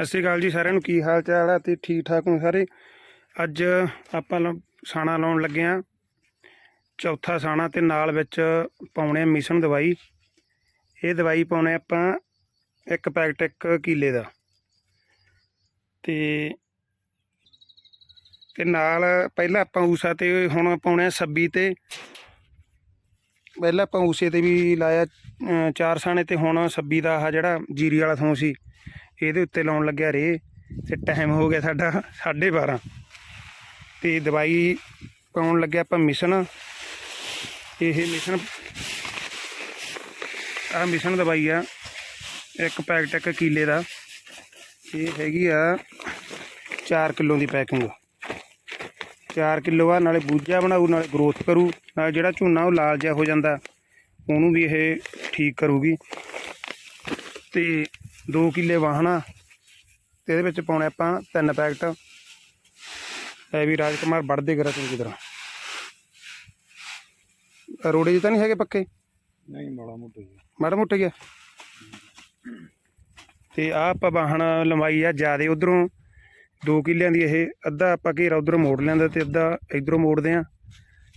ਸਤਿ ਸ਼੍ਰੀ ਅਕਾਲ ਜੀ ਸਾਰਿਆਂ ਨੂੰ, ਕੀ ਹਾਲ ਚਾਲ ਹੈ ਤੇ ਠੀਕ ਠਾਕ ਹੋ ਸਾਰੇ? ਅੱਜ ਆਪਾਂ ਲ- ਸਾਣਾ ਲਾਉਣ ਲੱਗੇ ਆ। ਚੌਥਾ ਸਾਣਾ ਤੇ ਨਾਲ ਵਿੱਚ ਪਾਉਣੇ ਆ ਮਿਸ਼ਨ ਦਵਾਈ। ਇਹ ਦਵਾਈ ਪਾਉਣੇ ਆਪਾਂ ਇੱਕ ਪੈਕਟ ਇੱਕ ਕਿਲੇ ਦਾ। ਤੇ ਤੇ ਨਾਲ ਪਹਿਲਾਂ ਆਪਾਂ ਊਸਾ ਤੇ ਹੁਣ ਪਾਉਣੇ ਆ 26 ਤੇ। ਪਹਿਲਾਂ ਆਪਾਂ ਊਸੇ ਤੇ ਵੀ ਲਾਇਆ ਚਾਰ ਸਾਣੇ ਤੇ ਹੁਣ 26 ਦਾ ਆਹ ਜਿਹੜਾ ਜੀਰੀ ਵਾਲਾ ਥੋਂ ਸੀ। ਇਹਦੇ ਉੱਤੇ ਲਾਉਣ ਲੱਗਿਆ ਰੇ ਤੇ ਟਾਈਮ ਹੋ ਗਿਆ ਸਾਡਾ 12:30 ਤੇ ਦਵਾਈ ਪਾਉਣ ਲੱਗਿਆ ਆਪਾਂ ਮਿਸ਼ਨ। ਇਹ ਮਿਸ਼ਨ ਆ ਮਿਸ਼ਨ ਦਵਾਈ ਆ, ਇੱਕ ਪੈਕਟ ਇੱਕ ਕਿੱਲੇ ਦਾ। ਇਹ ਹੈਗੀ ਆ 4 ਕਿਲੋ ਦੀ ਪੈਕਿੰਗ 4 ਕਿਲੋ ਆ, ਨਾਲੇ ਬੂਝਾ ਬਣਾਉ ਨਾਲੇ ਗਰੋਥ ਕਰੂ, ਨਾਲੇ ਜਿਹੜਾ ਝੋਨਾ ਉਹ ਲਾਲ ਜਿਹਾ ਹੋ ਜਾਂਦਾ, ਉਹਨੂੰ ਵੀ ਇਹ ਠੀਕ ਕਰੂਗੀ। ਤੇ 2 ਕਿੱਲੇ ਵਾਹਣਾ ਤੇ ਇਹਦੇ ਵਿੱਚ ਪਾਉਣੇ ਆਪਾਂ ਤਿੰਨ ਪੈਕਟ। ਇਹ ਵੀ ਰਾਜਕੁਮਾਰ ਵੜਦੇ ਕਰਾ ਚੰਗੀ ਤਰ੍ਹਾਂ। ਰੋੜੇ ਜਿਹੇ ਤਾਂ ਨਹੀਂ ਹੈਗੇ ਪੱਕੇ? ਨਹੀਂ ਮਾੜਾ ਮੋਟਾ ਹੀ ਮਾੜਾ ਮੋਟਾ ਗਿਆ ਤੇ ਆਹ ਆਪਾਂ ਵਾਹਣ ਲੰਬਾਈ ਆ ਜਿਆਦੇ ਉਧਰੋਂ। 2 ਕਿੱਲਿਆਂ ਦੀ ਇਹ ਅੱਧਾ ਆਪਾਂ ਘੇਰਾ ਉਧਰੋਂ ਮੋੜ ਲੈਂਦਾ ਤੇ ਅੱਧਾ ਇਧਰੋਂ ਮੋੜਦੇ ਆ।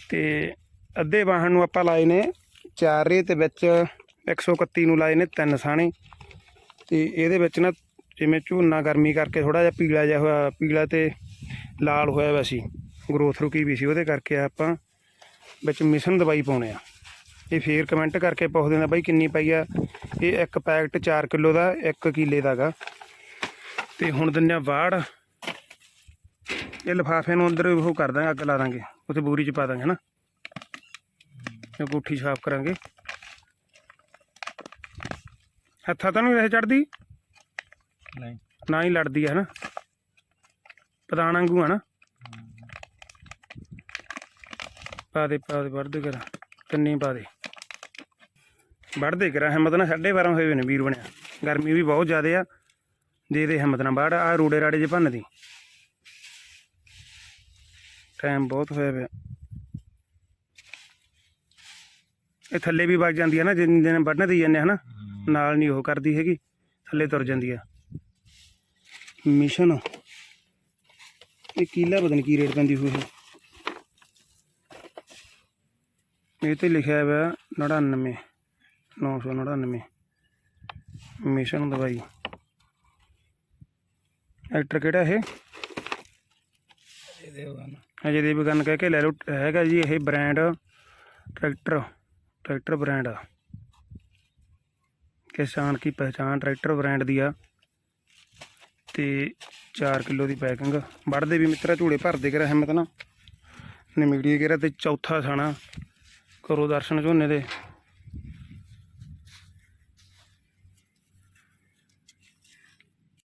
ਤੇ ਅੱਧੇ ਵਾਹਣ ਨੂੰ ਆਪਾਂ ਲਾਏ ਨੇ ਚਾਰ ਤੇ ਵਿੱਚ 131 ਨੂੰ ਲਾਏ ਨੇ ਤਿੰਨ ਸਾਣੇ ਤੇ ਇਹਦੇ ਵਿੱਚ ਨਾ ਜਿਵੇਂ ਝੋਨਾ ਗਰਮੀ ਕਰਕੇ ਥੋੜਾ ਜਿਹਾ ਪੀਲਾ ਜਿਹਾ ਹੋਇਆ, ਪੀਲਾ ਤੇ ਲਾਲ ਹੋਇਆ ਹੋਇਆ ਸੀ ਗਰੋਥ ਰੁਕੀ ਵੀ ਸੀ, ਉਹਦੇ ਕਰਕੇ ਆਪਾਂ ਵਿੱਚ ਮਿਸ਼ਨ ਦਵਾਈ ਪਾਉਣੇ ਆ। ਇਹ ਫੇਰ ਕਮੈਂਟ ਕਰਕੇ ਪੁੱਛ ਦਿੰਦਾ ਬਾਈ ਕਿੰਨੀ ਪਈ ਆ? ਇਹ ਇੱਕ ਪੈਕਟ 4 ਕਿਲੋ ਦਾ 1 ਕਿੱਲੇ ਦਾਗਾ। ਤੇ ਹੁਣ ਦਿੰਨੇ ਆ ਵਾੜ। ਇਹ ਲਿਫਾਫੇ ਨੂੰ ਅੰਦਰ ਉਹ ਕਰ ਦਾਂਗੇ, ਅੱਗ ਲਾ ਦਾਂਗੇ, ਉੱਥੇ ਬੋਰੀ ਚ ਪਾ ਦਾਂਗੇ, ਹਨਾ? ਇਹ ਕੋਠੀ ਸਾਫ਼ ਕਰਾਂਗੇ। ਹੱਥਾਂ ਤਾਂ ਨਹੀਂ ਵੈਸੇ ਚੜਦੀ? ਨਹੀਂ। ਨਾ ਹੀ ਲੜਦੀ ਹੈ ਹਨਾ? ਪਦਾਨ ਵਾਂਗੂ ਹਨਾ ਪਾ ਦੇ ਪਾ ਦੇ ਵੜਦੇ ਕਰਾਂ ਤਿੰਨੇ ਪਾ ਦੇ। ਵੜਦੇ ਕਰਾਂ ਹਿੰਮਤ ਨਾਲ 12:30 ਹੋਏ ਹੋਏ ਨੇ ਵੀਰ ਬਣਿਆ। ਗਰਮੀ ਵੀ ਬਹੁਤ ਜ਼ਿਆਦੇ ਆ। ਦੇ ਦੇ ਹਿੰਮਤ ਨਾਲ ਵੜ ਆ ਰੋੜੇ ਰਾੜੇ ਜੇ ਭੰਨਦੀ ਟਾਈਮ ਬਹੁਤ ਹੋਇਆ ਪਿਆ। ਇਹ ਥੱਲੇ ਵੀ ਵਗ ਜਾਂਦੀ ਹੈ ਨਾ ਜਿੰਨੇ ਦਿਨ ਵੱਢਣ ਦੀ ਜਾਂਦੇ ਹਨਾ? ਨਾਲ ਨਹੀਂ ਉਹ ਕਰਦੀ ਹੈਗੀ ਥੱਲੇ ਤੁਰ ਜਾਂਦੀ ਆ। ਮਿਸ਼ਨ। ਇਹ ਕੀਲਾ ਪਤਾ ਨਹੀਂ ਕੀ ਰੇਟ ਪੈਂਦੀ ਹੋਈ ਇਹ ਇਹ ਤੇ ਲਿਖਿਆ ਹੋਇਆ 99 999 ਮਿਸ਼ਨ ਦਵਾਈ। ਐਕਟਰ ਕਿਹੜਾ ਇਹ? ਅਜੇ ਦੇ ਬਗਨ ਕਹਿ ਕੇ ਲੈ ਲਓ ਹੈਗਾ ਜੀ ਇਹ ਬ੍ਰਾਂਡ ਟਰੈਕਟਰ ਟਰੈਕਟਰ ਬ੍ਰਾਂਡ ਆ ਕਿਸਾਨ ਕੀ ਪਹਿਚਾਨ ਟਰੈਕਟਰ ਬ੍ਰਾਂਡ ਦੀ ਆ ਤੇ 4 ਕਿਲੋ ਦੀ ਪੈਕਿੰਗ। ਵੜਦੇ ਵੀ ਮਿੱਤਰਾ ਝੂੜੇ ਭਰਦੇ ਕਰਾ ਹਿੰਮਤ ਨਾ ਨਿਮੀੜੀ ਕਰਾ ਤੇ ਚੌਥਾ ਥਾਣਾ ਕਰੋ ਦਰਸ਼ਨ ਝੋਨੇ ਦੇ।